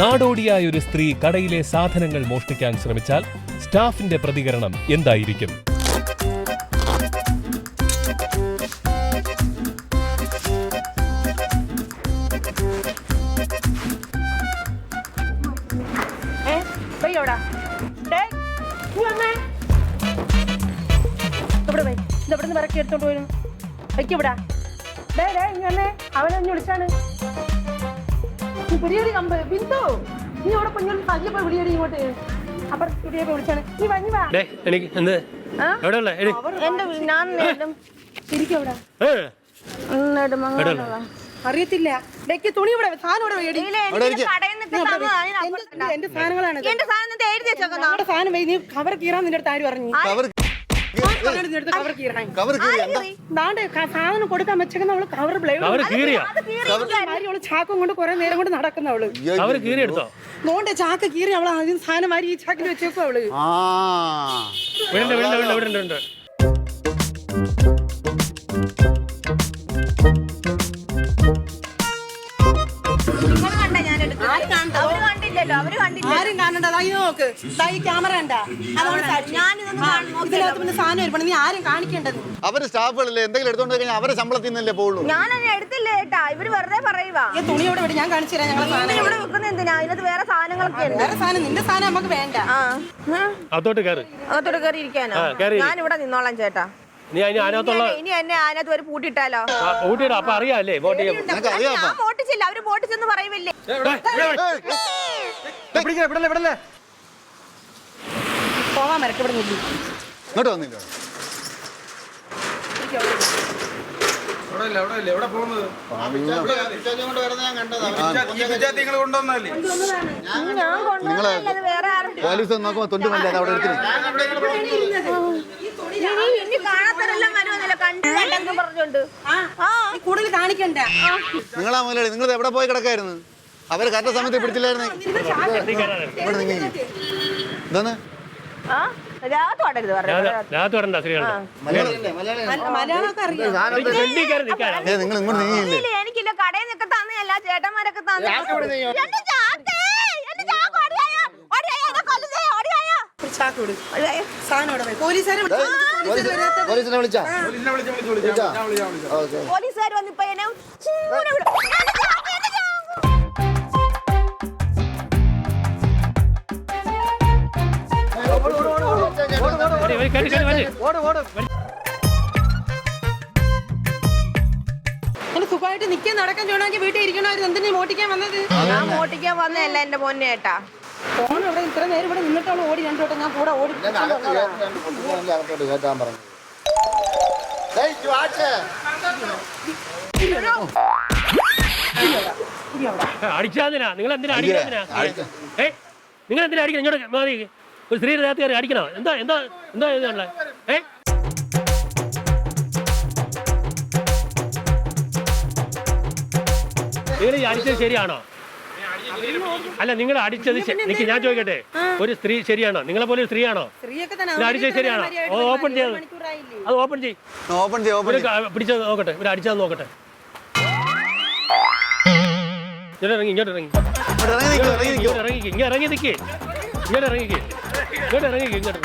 നാടോടിയായ ഒരു സ്ത്രീ കടയിലെ സാധനങ്ങൾ മോഷ്ടിക്കാൻ ശ്രമിച്ചാൽ സ്റ്റാഫിന്റെ പ്രതികരണം എന്തായിരിക്കും? ഇതെവിടെ നിന്ന് വിറക്കി എടുത്തോണ്ട് പോയിരുന്നു? വയ്ക്കവിടാ ഡേ ഡേ ഇനി അവനെ വിളിച്ചാണ്. നീ പിടിയടി കമ്പ്. ബിന്ദു നീ അവിടെ തല്ലിപ്പോ പിടിയടി ഇങ്ങോട്ട്. അപ്പുറം പിടിയപ്പോ വിളിച്ചാണ് നീ വഞ്ഞു വാ. ഡേ എനിക്ക് എന്ത്? ആ? എവിടെ ഉള്ള? എടി. എന്റെ ഞാൻ നേരം. അറിയത്തില്ല. ഡേക്ക് തുണി ഇവിടെ സാധനം ഇവിടെ വേടി. എന്റെ സാധനങ്ങളാണ് ഇത്. എന്റെ സാധനം നീ കവർ കീറാൻ നിന്റെ അടുത്ത് ആര് പറഞ്ഞു? കവർ കവർ കവർ സാധനം കൊടുക്കാൻ വെച്ചേക്കുന്ന അവൾ കവർ ബ്ലേഡ് അവർ കീറിയോ. അവൾ ചാക്കും കൊണ്ട് കുറെ നേരം കൊണ്ട് നടക്കുന്ന അവൾ. അവർ കീറിയെടുത്തോ? ചാക്ക് കീറി അവൾ ആദ്യം സാധനം വാരി ഈ ചാക്കിൽ വെച്ചേക്കും അവൾ. ആ. വിടണ്ട വിടണ്ട വിടണ്ട വിടണ്ട വിടണ്ട. കണ്ട കണ്ടില്ലല്ലോ അവർ കണ്ടില്ല. ആരും കാണണ്ട. ദാ ഈ നോക്ക്. ദാ ഈ ക്യാമറ കണ്ടാ. അതാണ് സാക്ഷി. ഞാനിതൊന്നും കാണ- നോക്കിയില്ല. ഇതിനകത്ത് പിന്നെ സാധനം ഇരിപ്പണം നീ ആരും കാണിക്കേണ്ടത്. അവർ സ്റ്റാഫുകളല്ലേ? എന്തെങ്കിലും എടുത്തോണ്ട് കഴിഞ്ഞാൽ അവരെ ശമ്പളത്തിൽ നിന്നല്ലേ ഞാൻ അതിനെ എടുത്തില്ല ഏട്ടാ ഇവർ വെറുതെ പറയുവാ. ഈ ഇവിടെ ഇവിടെ ഞാൻ കാണിച്ചു തരാം ഞങ്ങളെ സാധനം ഇവിടെ വെക്കുന്ന എന്തിനാ? അതിനകത്ത് വേറെ സാധനങ്ങളൊക്കെ ഉണ്ട് വേറെ സാധനം. നിന്റെ സാധനം നമുക്ക് വേണ്ട. ആ. അകത്തോട്ട് കയറി അകത്തോട്ട് കയറി ഇരിക്കാനോ. ഞാൻ ഇവിടെ നിന്നോളാം ചേട്ടാ. നീ അതിന് അതിനകത്തുള്ള ഇനി- ഇനി എന്നെ അതിനകത്ത് ഒരു പൂട്ടിയിട്ടാലോ ഊട്ടിയിട അപ്പൊ അറിയാല്ലേ വോട്ട് ചെയ്യാൻ. അവർ ഞാൻ മോട്ടിച്ചില്ല പോവാൻ മരക്ക് ഇവിടെ. ഇങ്ങോട്ട് വന്നില്ല പോലീസ് തൊണ്ടുമല്ല അവിടെ എടുത്തിട്ട് നിങ്ങളാ മുതലാളി നിങ്ങൾ എവിടെ പോയി കിടക്കായിരുന്നു? അവർ കറക്റ്റ് സമയത്ത് പിടിച്ചില്ലായിരുന്നു. ഇവിടെ നീങ്ങി എന്താണ് ആ രാത്രി പാടരുത് പറഞ്ഞു. രാത്രി വിടണ്ട സ്ത്രീകളുടെ മല- മലയാളമൊക്കെ അറിയാം? ഫ്രണ്ടിൽ കയറി സുഖമായിട്ട് നിൽക്കാൻ നടക്കാൻ ചോണാക്കി വീട്ടിൽ ഇരിക്കണമായിരുന്നു. എന്തിനാ മോട്ടിക്കാൻ വന്നത്? ഞാൻ മോട്ടിക്കാൻ വന്നതല്ല എന്റെ പൊന്നെ ഏട്ടാ. ഫോൺ ഇവിടെ ഇത്ര നേരം ഇവിടെ നിന്നിട്ടാണ് ഓടി രണ്ടു ഞാൻ കൂടെ ഓടി കയറ്റാൻ പറഞ്ഞു. അടിച്ചാതിനാ നിങ്ങൾ എന്തിനാ അടിക്കുന്നതിനാ നിങ്ങൾ എന്തിനാ അടിക്കാൻ ഇങ്ങോട്ട് മാറി ഒരു സ്ത്രീ രാത്രി കയറി അടിക്കണോ? എന്താ എന്താ എന്താ ഇതാണല്ലേ ഏ? നിങ്ങൾ ഈ അടിച്ചത് ശരിയാണോ? അല്ല നിങ്ങൾ അടിച്ചത് എനിക്ക് ഞാൻ ചോദിക്കട്ടെ. ഒരു സ്ത്രീ ശരിയാണോ? നിങ്ങളെ പോലെ ഒരു സ്ത്രീയാണോ? അടിച്ചത് ശരിയാണോ? ഓപ്പൺ ചെയ്ത് അത് ഓപ്പൺ ചെയ്. ഓപ്പൺ ചെയ്യ ഓപ്പൺ ഒരു പിടിച്ചത് നോക്കട്ടെ. ഒരു അടിച്ചത് നോക്കട്ടെ. ഇങ്ങോട്ട് ഇറങ്ങി ഇങ്ങോട്ട് ഇറങ്ങി. ഇങ്ങോട്ട് ഇറങ്ങി ഇങ്ങോട്ട് ഇറങ്ങി നിൽക്കേ ഇങ്ങോട്ട് ഇറങ്ങി ഇങ്ങോട്ട് ഇറങ്ങി ഇങ്ങോട്ട്.